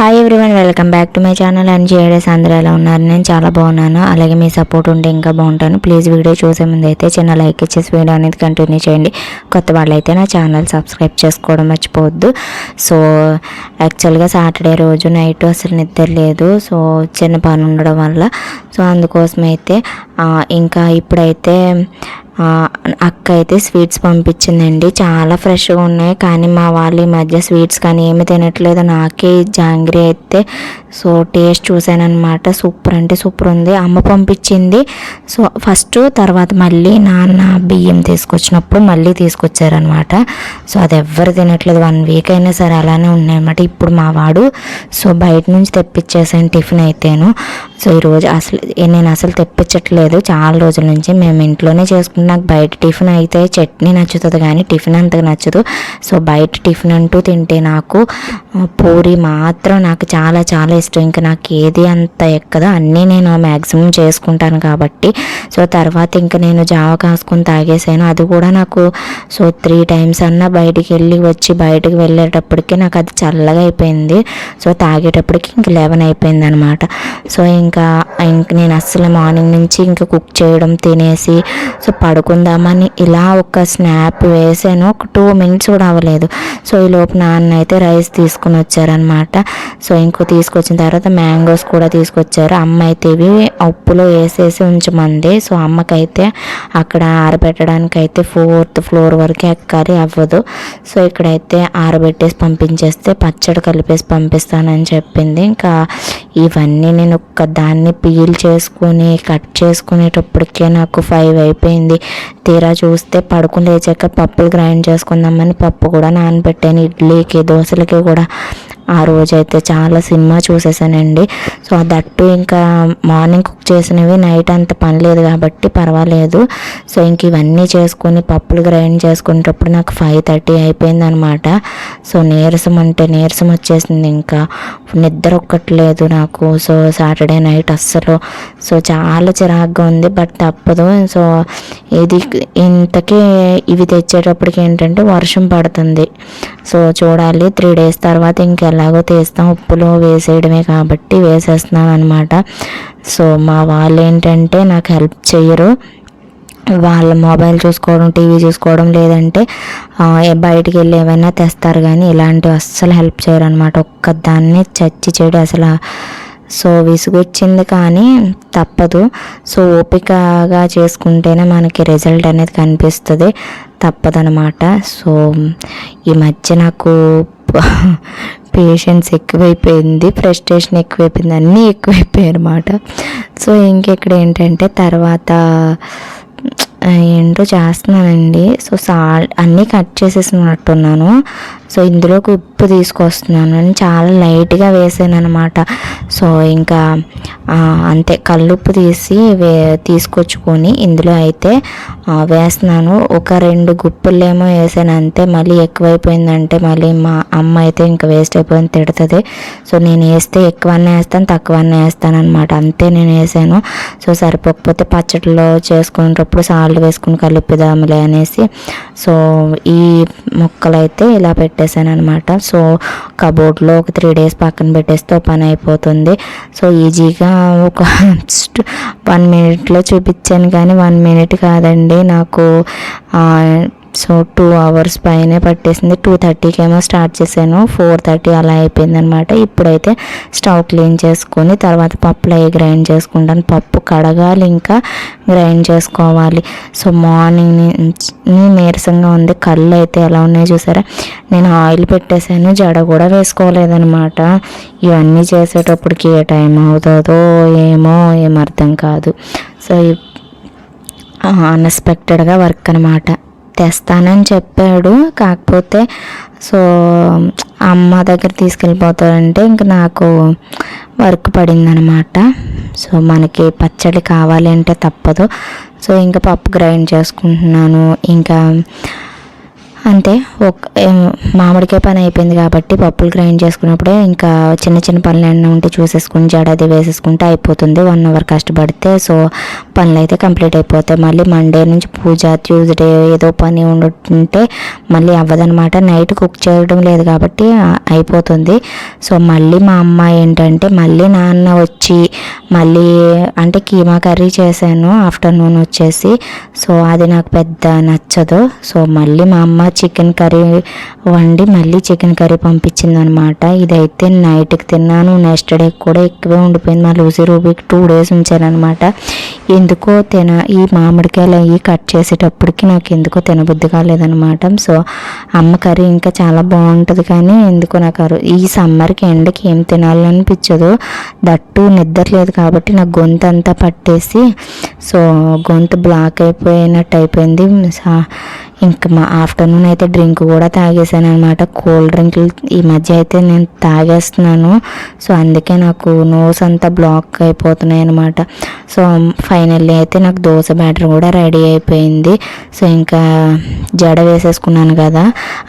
Hi everyone welcome back to my channel and జేడెస్ అందరూ ఎలా ఉన్నారు? నేను చాలా బాగున్నాను. అలాగే మీ సపోర్ట్ ఉంటే ఇంకా బాగుంటాను. ప్లీజ్ వీడియో చూసే ముందు అయితే చిన్న లైక్ ఇచ్చేసి వీడియో అనేది కంటిన్యూ చేయండి. కొత్త వాళ్ళైతే నా ఛానల్ సబ్స్క్రైబ్ చేసుకోవడం మర్చిపోవద్దు. సో యాక్చువల్గా సాటర్డే రోజు నైట్ అసలు నిద్ర లేదు. సో చిన్న పని ఉండడం వల్ల. సో అందుకోసం అయితే ఇంకా ఇప్పుడైతే అక్క అయితే స్వీట్స్ పంపించిందండి. చాలా ఫ్రెష్గా ఉన్నాయి. కానీ మా వాళ్ళు ఈ మధ్య స్వీట్స్ కానీ ఏమి తినట్లేదు. నాకే జాంగ్రీ అయితే సో టేస్ట్ చూశానమాట సూపర్ అంటే సూపర్ ఉంది. అమ్మ పంపించింది. సో ఫస్ట్ తర్వాత మళ్ళీ నాన్న బియ్యం తీసుకొచ్చినప్పుడు మళ్ళీ తీసుకొచ్చారనమాట సో అది ఎవ్వరు తినట్లేదు. వన్ వీక్ అయినా సరే అలానే ఉన్నాయన్నమాట. ఇప్పుడు మా వాడు సో బయట నుంచి తెప్పించేసాను టిఫిన్ అయితేను. సో ఈరోజు అసలు నేను అసలు తెప్పించట్లేదు. చాలా రోజుల నుంచి మేము ఇంట్లోనే చేసుకుంటే. నాకు బయట టిఫిన్ అయితే చట్నీ నచ్చుతుంది కానీ టిఫిన్ అంతగా నచ్చదు. సో బయట టిఫిన్ అంటూ తింటే నాకు పూరి మాత్రం నాకు చాలా చాలా ఇష్టం. ఇంకా నాకు ఏది అంత ఎక్కదో అన్నీ నేను మ్యాక్సిమం చేసుకుంటాను కాబట్టి. సో తర్వాత ఇంకా నేను జావ కాసుకొని తాగేసాను. అది కూడా నాకు సో త్రీ టైమ్స్ అన్నా బయటికి వెళ్ళి వచ్చి బయటకు వెళ్ళేటప్పటికి నాకు అది చల్లగా అయిపోయింది. సో తాగేటప్పటికి ఇంక లెవెన్ అయిపోయింది అనమాట సో ఇంక ఇంకా ఇంక నేను అస్సలు మార్నింగ్ నుంచి ఇంకా కుక్ చేయడం తినేసి సో పడుకుందామని ఇలా ఒక స్నాప్ వేసాను. ఒక టూ మినిట్స్ కూడా అవ్వలేదు. సో ఈ లోపు నాన్న అయితే రైస్ తీసుకుని వచ్చారనమాట సో ఇంకో తీసుకొచ్చిన తర్వాత మ్యాంగోస్ కూడా తీసుకొచ్చారు. అమ్మ అయితే ఇవి ఉప్పులో వేసేసి ఉంచమంది. సో అమ్మకైతే అక్కడ ఆరబెట్టడానికి అయితే ఫోర్త్ ఫ్లోర్ వరకు ఎక్కాలి అవ్వదు. సో ఇక్కడైతే ఆరబెట్టేసి పంపించేస్తే పచ్చడి కలిపేసి పంపిస్తానని చెప్పింది. ఇంకా ఇవన్నీ నేను ఒక్క దాన్ని పీల్ చేసుకుని కట్ చేసుకునేటప్పటికే నాకు ఫైవ్ అయిపోయింది. తీరా చూస్తే పడుకుని లేచాక పప్పులు గ్రైండ్ చేసుకుందామని పప్పు కూడా నానబెట్టాను. ఇడ్లీకి దోశలకి కూడా. ఆ రోజు అయితే చాలా సినిమా చూసేసానండి. సో దట్టు ఇంకా మార్నింగ్ కుక్ చేసినవి నైట్ అంత పని లేదు కాబట్టి పర్వాలేదు. సో ఇంక ఇవన్నీ చేసుకుని పప్పులు గ్రైండ్ చేసుకునేటప్పుడు నాకు ఫైవ్ థర్టీ అయిపోయింది అనమాట సో నీరసం అంటే నీరసం వచ్చేసింది ఇంకా. నిద్ర ఒక్కట్లేదు నాకు. సో సాటర్డే నైట్ అస్సలు. సో చాలా చిరాగ్గా ఉంది బట్ తప్పదు. సో ఇది ఇంతకీ ఇవి తెచ్చేటప్పటికి ఏంటంటే వర్షం పడుతుంది. సో చూడాలి త్రీ డేస్ తర్వాత ఇంకెలా ఎలాగో తీస్తాం ఉప్పులో వేసేయడమే కాబట్టి వేసేస్తున్నాను అనమాట సో మా వాళ్ళు ఏంటంటే నాకు హెల్ప్ చేయరు వాళ్ళ మొబైల్ చూసుకోవడం టీవీ చూసుకోవడం లేదంటే బయటికి వెళ్ళి ఏమైనా తెస్తారు కానీ ఇలాంటివి అస్సలు హెల్ప్ చేయరు అనమాట ఒక్కదాన్ని చచ్చి చెడు అసలు సో విసుగొచ్చింది కానీ తప్పదు. సో ఓపికగా చేసుకుంటేనే మనకి రిజల్ట్ అనేది కనిపిస్తుంది. తప్పదనమాట సో ఈ మధ్య నాకు పేషెన్స్ ఎక్కువైపోయింది ఫ్రస్ట్రేషన్ ఎక్కువైపోయింది అన్నీ ఎక్కువైపోయాయి అనమాట సో ఇంకెక్కడ ఏంటంటే తర్వాత ఏంటో చేస్తున్నానండి. సో సాల్ట్ అన్నీ కట్ చేసేసినట్టున్నాను సో ఇందులోకి ఉప్పు తీసుకొస్తున్నాను. నేను చాలా లైట్గా వేసాను అనమాట సో ఇంకా అంతే కల్లుప్పు తీసి వే తీసుకొచ్చుకొని ఇందులో అయితే వేస్తున్నాను. ఒక రెండు గుప్పులేమో వేసాను అంతే. మళ్ళీ ఎక్కువైపోయిందంటే మళ్ళీ మా అమ్మ అయితే ఇంకా వేస్ట్ అయిపోయింది తిడుతుంది. సో నేను వేస్తే ఎక్కువనే వేస్తాను తక్కువనే వేస్తాను అనమాట అంతే నేను వేసాను. సో సరిపోకపోతే పచ్చడిలో చేసుకునేటప్పుడు సాల్ట్ వేసుకుని కలుపుదాములే అనేసి. సో ఈ మొక్కలు అయితే ఇలా పెట్టేశాను అనమాట సో కబోర్డ్లో ఒక త్రీ డేస్ పక్కన పెట్టేస్తే పని అయిపోతుంది. సో ఈజీగా ఒక వన్ మినిట్లో చూపించాను. కానీ వన్ మినిట్ కాదండి. నాకు సో టూ అవర్స్ పైనే పట్టేసింది. టూ థర్టీకి ఏమో స్టార్ట్ చేశాను. ఫోర్ థర్టీ అలా అయిపోయిందనమాట ఇప్పుడైతే స్టవ్ క్లీన్ చేసుకొని తర్వాత పప్పులు అవి గ్రైండ్ చేసుకుంటాను. పప్పు కడగాలి ఇంకా గ్రైండ్ చేసుకోవాలి. సో మార్నింగ్ నుంచి నీరసంగా ఉంది. కళ్ళు అయితే ఎలా ఉన్నాయో చూసారా? నేను ఆయిల్ పెట్టేశాను. జడ కూడా వేసుకోలేదనమాట ఇవన్నీ చేసేటప్పటికి ఏ టైం అవుతుందో ఏమో ఏమర్థం కాదు. సో అన్ఎక్స్పెక్టెడ్గా వర్క్ అనమాట తెస్తానని చెప్పాడు. కాకపోతే సో అమ్మ దగ్గర తీసుకెళ్ళిపోతాడంటే ఇంక నాకు వర్క్ పడిందనమాట. సో మనకి పచ్చడి కావాలి అంటే తప్పదు. సో ఇంకా పప్పు గ్రైండ్ చేసుకుంటున్నాను. ఇంకా అంతే ఒక మామిడికాయ పని అయిపోయింది కాబట్టి పప్పులు గ్రైండ్ చేసుకున్నప్పుడే ఇంకా చిన్న చిన్న పనులు ఏమైనా ఉంటే చూసేసుకుని జడది వేసేసుకుంటే అయిపోతుంది. వన్ అవర్ కష్టపడితే సో పనులు అయితే కంప్లీట్ అయిపోతాయి. మళ్ళీ మండే నుంచి పూజ ట్యూస్డే ఏదో పని ఉండుంటే మళ్ళీ అవ్వదనమాట నైట్ కుక్ చేయడం లేదు కాబట్టి అయిపోతుంది. సో మళ్ళీ మా అమ్మ ఏంటంటే మళ్ళీ నాన్న వచ్చి మళ్ళీ అంటే కీమా కర్రీ చేశాను ఆఫ్టర్నూన్ వచ్చేసి. సో అది నాకు పెద్ద నచ్చదు. సో మళ్ళీ మా అమ్మ చికెన్ కర్రీ వండి మళ్ళీ చికెన్ కర్రీ పంపించింది అనమాట ఇదైతే నైట్కి తిన్నాను. నెక్స్ట్ డే కూడా ఎక్కువే ఉండిపోయింది. మా లూసీ రూబీకి టూ డేస్ ఉంచానమాట ఎందుకో తిన ఈ మామిడికాయలు అవి కట్ చేసేటప్పటికి నాకు ఎందుకో తినబుద్ధి కాలేదనమాట. సో అమ్మ కర్రీ ఇంకా చాలా బాగుంటుంది కానీ ఎందుకో నాకు ఈ సమ్మర్కి ఎండకి ఏం తినాలనిపించదు. దట్టు నిద్ర లేదు కాబట్టి నాకు గొంతు అంతా పట్టేసి సో గొంతు బ్లాక్ అయిపోయినట్టు అయిపోయింది. ఇంకా మా ఆఫ్టర్నూన్ అయితే డ్రింక్ కూడా తాగేసాను అనమాట కూల్ డ్రింక్లు ఈ మధ్య అయితే నేను తాగేస్తున్నాను. సో అందుకే నాకు నోస్ అంతా బ్లాక్ అయిపోతున్నాయి అనమాట సో ఫైనల్లీ అయితే నాకు దోశ బ్యాటర్ కూడా రెడీ అయిపోయింది. సో ఇంకా జడ వేసేసుకున్నాను కదా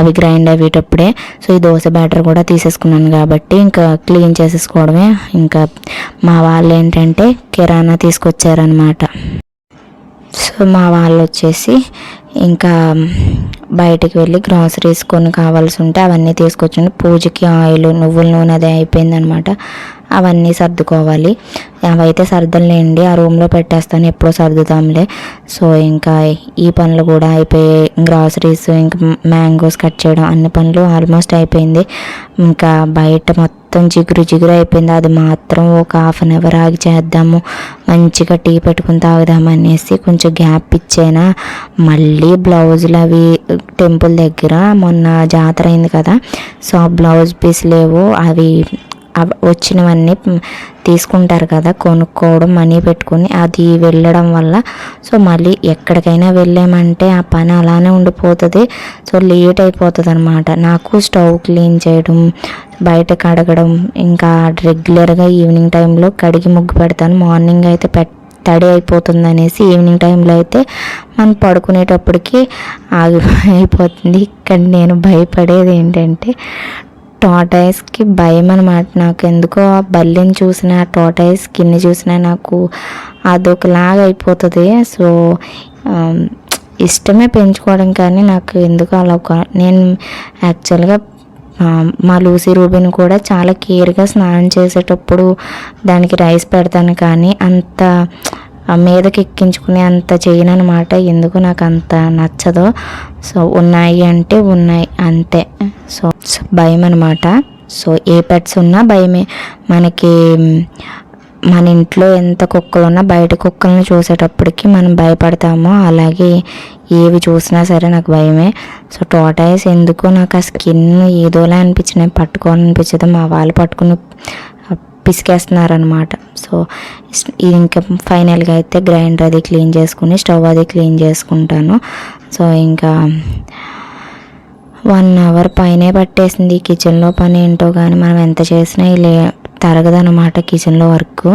అవి గ్రైండ్ అయ్యేటప్పుడే. సో ఈ దోశ బ్యాటర్ కూడా తీసేసుకున్నాను కాబట్టి ఇంకా క్లీన్ చేసేసుకోవడమే. ఇంకా మా వాళ్ళు ఏంటంటే కిరాణా తీసుకొచ్చారనమాట సో మా వాళ్ళు వచ్చేసి ఇంకా బయటికి వెళ్ళి గ్రాసరీస్ కొన్ని కావాల్సి ఉంటే అవన్నీ తీసుకొచ్చిండు. పూజకి ఆయిల్ నువ్వుల నూనె అదే అయిపోయిందనమాట. అవన్నీ సర్దుకోవాలి. అవైతే సర్దలేండి. ఆ రూమ్లో పెట్టేస్తాను. ఎప్పుడో సర్దుతాంలే. సో ఇంకా ఈ పనులు కూడా అయిపోయాయి. గ్రాసరీస్ ఇంకా మ్యాంగోస్ కట్ చేయడం అన్ని పనులు ఆల్మోస్ట్ అయిపోయింది. ఇంకా బయట మొత్తం జిగురు జిగురు అయిపోయింది. అది మాత్రం ఒక హాఫ్ అన్ అవర్ ఆగి చేద్దాము. మంచిగా టీ పెట్టుకుని తాగుదాం అనేసి కొంచెం గ్యాప్ ఇచ్చేనా. మళ్ళీ బ్లౌజులు అవి టెంపుల్ దగ్గర మొన్న జాతర అయింది కదా. సో ఆ బ్లౌజ్ పీస్ లేవు. అవి వచ్చినవన్నీ తీసుకుంటారు కదా కొనుక్కోవడం మనీ పెట్టుకుని అది వెళ్ళడం వల్ల. సో మళ్ళీ ఎక్కడికైనా వెళ్ళామంటే ఆ పని అలానే ఉండిపోతుంది. సో లేట్ అయిపోతుంది అనమాట నాకు స్టవ్ క్లీన్ చేయడం బయట కడగడం ఇంకా రెగ్యులర్గా ఈవినింగ్ టైంలో కడిగి ముగ్గు పెడతాను. మార్నింగ్ అయితే పెట్ తడి అయిపోతుంది అనేసి ఈవినింగ్ టైంలో అయితే మనం పడుకునేటప్పటికి ఆగి అయిపోతుంది. ఇక్కడ నేను భయపడేది ఏంటంటే టాటాయిస్కి భయం అనమాట నాకు. ఎందుకో ఆ బల్లిని చూసిన టాటాయిస్ స్కిన్ చూసినా నాకు అదొకలాగా అయిపోతుంది. సో ఇష్టమే పెంచుకోవడం కానీ నాకు ఎందుకు అలా ఒక నేను యాక్చువల్గా మా లూసీ రూబిన్ కూడా చాలా కేర్గా స్నానం చేసేటప్పుడు దానికి రైస్ పెడతాను కానీ అంత మీదకి ఎక్కించుకునే అంత చేయను అనమాట ఎందుకు నాకు అంత నచ్చదు. సో ఉన్నాయి అంటే ఉన్నాయి అంతే. సో భయం అనమాట సో ఏ పెట్స్ ఉన్నా భయమే. మనకి మన ఇంట్లో ఎంత కుక్కలు ఉన్నా బయట కుక్కలను చూసేటప్పటికి మనం భయపడతామో. అలాగే ఏవి చూసినా సరే నాకు భయమే. సో టోటాయిస్ ఎందుకో నాకు ఆ స్కిన్ ఏదోలా అనిపించినాయి పట్టుకోవాలనిపించదు. మా వాళ్ళు పట్టుకుని పిసికేస్తున్నారనమాట. సో ఇది ఇంకా ఫైనల్గా అయితే గ్రైండర్ అది క్లీన్ చేసుకుని స్టవ్ అది క్లీన్ చేసుకుంటాను. సో ఇంకా వన్ అవర్ పైనే పట్టేసింది కిచెన్లో పని ఏంటో కానీ మనం ఎంత చేసినా ఇలా తరగదనమాట కిచెన్లో వర్క్.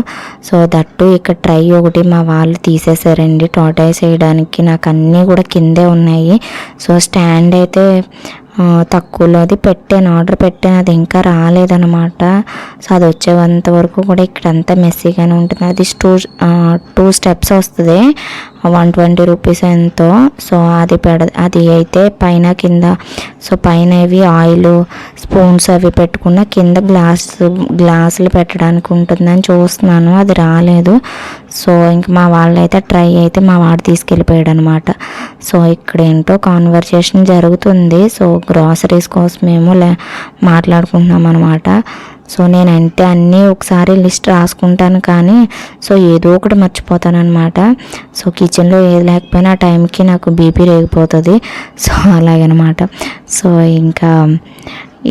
సో దట్టు ఇక్కడ ట్రై ఒకటి మా వాళ్ళు తీసేసారండి. టోటాయి చేయడానికి నాకు అన్నీ కూడా కిందే ఉన్నాయి. సో స్టాండ్ అయితే తక్కువలోది పెట్టాను. ఆర్డర్ పెట్టాను. అది ఇంకా రాలేదనమాట సో అది వచ్చేంత వరకు కూడా ఇక్కడంతా మెస్సీగానే ఉంటుంది. అది టూ టూ స్టెప్స్ వస్తుంది. వన్ ట్వంటీ రూపీస్ ఎంతో. సో అది పెడ అది అయితే పైన కింద సో పైన ఇవి ఆయిల్ స్పూన్స్ అవి పెట్టుకున్న కింద గ్లాస్ గ్లాసులు పెట్టడానికి ఉంటుందని చూస్తున్నాను అది రాలేదు. సో ఇంక మా వాళ్ళైతే ట్రై అయితే మా వాడు తీసుకెళ్ళిపోయాడు అనమాట సో ఇక్కడ ఏంటో కాన్వర్సేషన్ జరుగుతుంది. సో గ్రాసరీస్ మేము లే మాట్లాడుకుంటున్నాం అనమాట సో నేనంటే అన్నీ ఒకసారి లిస్ట్ రాసుకుంటాను కానీ సో ఏదో ఒకటి మర్చిపోతాను అనమాట సో కిచెన్లో ఏది లేకపోయినా ఆ టైంకి నాకు బీపీ రేగిపోతుంది. సో అలాగనమాట. సో ఇంకా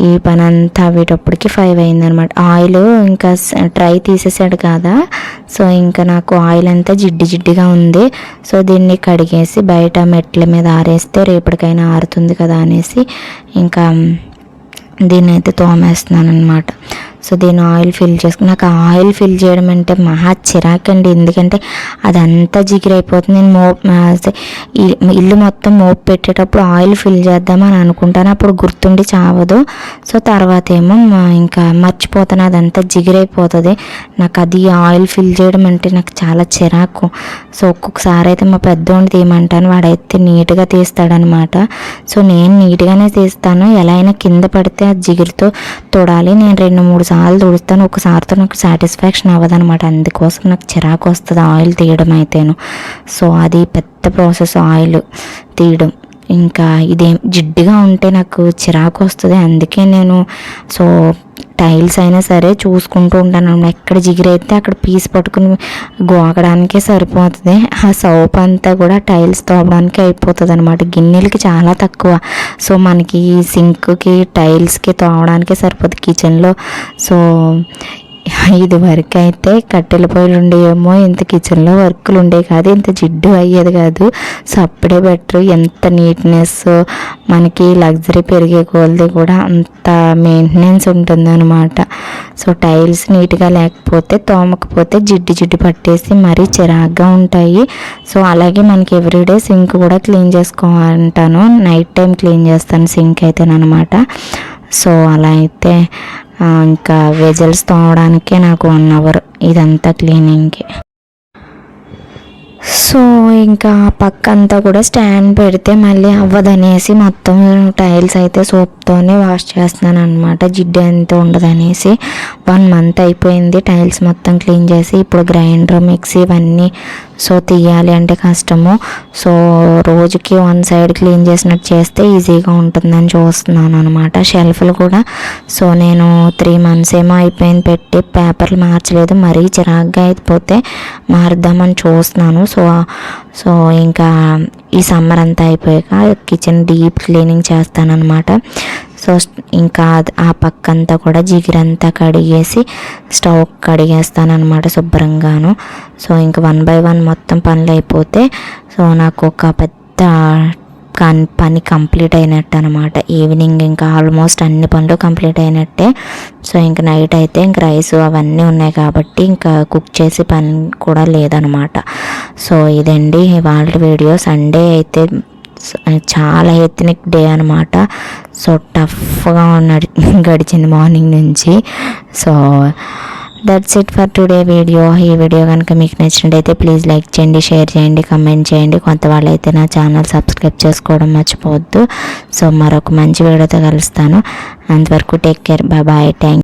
ఈ పని అంతా అవ్వేటప్పటికి ఫైవ్ అయిందనమాట ఆయిల్ ఇంకా ట్రై తీసేసాడు కదా. సో ఇంకా నాకు ఆయిల్ అంతా జిడ్డి జిడ్డిగా ఉంది. సో దీన్ని కడిగేసి బయట మెట్ల మీద ఆరేస్తే రేపటికైనా ఆరుతుంది కదా అనేసి ఇంకా దీన్ని అయితే తోమేస్తున్నాను అనమాట సో దీని ఆయిల్ ఫిల్ చేసుకుని నాకు ఆయిల్ ఫిల్ చేయడం అంటే మహా చిరాకండి. ఎందుకంటే అదంతా జిగిరైపోతుంది. నేను మో ఇల్లు మొత్తం మోపు పెట్టేటప్పుడు ఆయిల్ ఫిల్ చేద్దామని అనుకుంటాను. అప్పుడు గుర్తుండి చావదు. సో తర్వాత ఏమో మా- ఇంకా మర్చిపోతాను. అదంతా జిగిరైపోతుంది. నాకు అది ఆయిల్ ఫిల్ చేయడం అంటే నాకు చాలా చిరాకు. సో ఒక్కొక్కసారి అయితే మా పెద్దోడిని తీయమంటాను. వాడైతే నీట్గా తీస్తాడనమాట. సో నేను నీట్గానే తీస్తాను. ఎలా అయినా కింద పడితే ఆ జిగిరితో తొడాలి. నేను రెండు మూడు సార్లు తుడుస్తాను ఒకసారితో నాకు సాటిస్ఫాక్షన్ అవ్వదనమాట అందుకోసం నాకు చిరాకు వస్తుంది ఆయిల్ తీయడం అయితేను. సో అది పెద్ద ప్రాసెస్ ఆయిల్ తీయడం. ఇంకా ఇదేం జిడ్డుగా ఉంటే నాకు చిరాకు వస్తుంది. అందుకే నేను సో టైల్స్ అయినా సరే చూసుకుంటూ ఉంటాను. ఎక్కడ జిగిరైతే అక్కడ పీస్ పట్టుకుని గోకడానికే సరిపోతుంది. ఆ సోప్ అంతా కూడా టైల్స్ తోమడానికి అయిపోతుంది అనమాట గిన్నెలకి చాలా తక్కువ. సో మనకి సింక్కి టైల్స్కి తోమడానికే సరిపోతుంది కిచెన్లో సో ఇది వరకు అయితే కట్టెల పొయ్యిలు ఉండేవేమో ఇంత కిచెన్లో వర్కులు ఉండేవి కాదు ఇంత జిడ్డు అయ్యేది కాదు. సో అప్పుడే బెటర్. ఎంత నీట్నెస్ మనకి లగ్జరీ పెరిగే కొలది కూడా అంత మెయింటెనెన్స్ ఉంటుందన్నమాట. సో టైల్స్ నీట్గా లేకపోతే తోమకపోతే జిడ్డు జిడ్డు పట్టేసి మరీ చిరాగ్గా ఉంటాయి. సో అలాగే మనకి ఎవ్రీడే సింక్ కూడా క్లీన్ చేసుకోవాలంటాను నైట్ టైం క్లీన్ చేస్తాను సింక్ అయితేనమాట సో అలా అయితే ఇంకా వెజల్స్ తోమడానికే నాకు వన్ అవర్ ఇదంతా క్లీనింగ్కి. సో ఇంకా పక్క అంతా కూడా స్టాండ్ పెడితే మళ్ళీ అవ్వదనేసి మొత్తం టైల్స్ అయితే సోప్తోనే వాష్ చేస్తున్నాను అనమాట జిడ్డు ఎంత ఉండదనేసి వన్ మంత్ అయిపోయింది టైల్స్ మొత్తం క్లీన్ చేసి ఇప్పుడు గ్రైండర్ మిక్సీ ఇవన్నీ సో తీయాలి అంటే కష్టము. సో రోజుకి వన్ సైడ్ క్లీన్ చేసినట్టు చేస్తే ఈజీగా ఉంటుందని చూస్తున్నాను అనమాట షెల్ఫ్లు కూడా సో నేను త్రీ మంత్స్ ఏమో అయిపోయింది పెట్టి పేపర్లు మార్చలేదు. మరీ చిరాగ్గా అయిపోతే మారుద్దామని చూస్తున్నాను. సో సో సో ఇంకా ఈ సమ్మర్ అంతా అయిపోయాక కిచెన్ డీప్ క్లీనింగ్ చేస్తానన్నమాట. సో ఇంకా ఆ పక్క అంతా కూడా జిగిరంతా కడిగేసి స్టవ్ కడిగేస్తానన్నమాట శుభ్రంగాను. సో ఇంకా వన్ బై వన్ మొత్తం పనులు అయిపోతే సో నాకు ఒక పెద్ద పని కంప్లీట్ అయినట్టు అనమాట ఈవినింగ్ ఇంకా ఆల్మోస్ట్ అన్ని పనులు కంప్లీట్ అయినట్టే. సో ఇంకా నైట్ అయితే ఇంక రైస్ అవన్నీ ఉన్నాయి కాబట్టి ఇంకా కుక్ చేసి పని కూడా లేదనమాట సో ఇదండి వాళ్ళ వీడియో సండే అయితే చాలా ఎత్నిక్ డే అనమాట సో టఫ్గా నడి గడిచింది మార్నింగ్ నుంచి. So that's it for today video ఈ వీడియో కనుక మీకు నచ్చినట్టయితే ప్లీజ్ లైక్ చేయండి షేర్ చేయండి కమెంట్ చేయండి. కొంత వాళ్ళైతే నా ఛానల్ సబ్స్క్రైబ్ చేసుకోవడం మర్చిపోవద్దు. సో మరొక మంచి వీడియోతో కలుస్తాను. అంతవరకు టేక్ కేర్ బాయ్ థ్యాంక్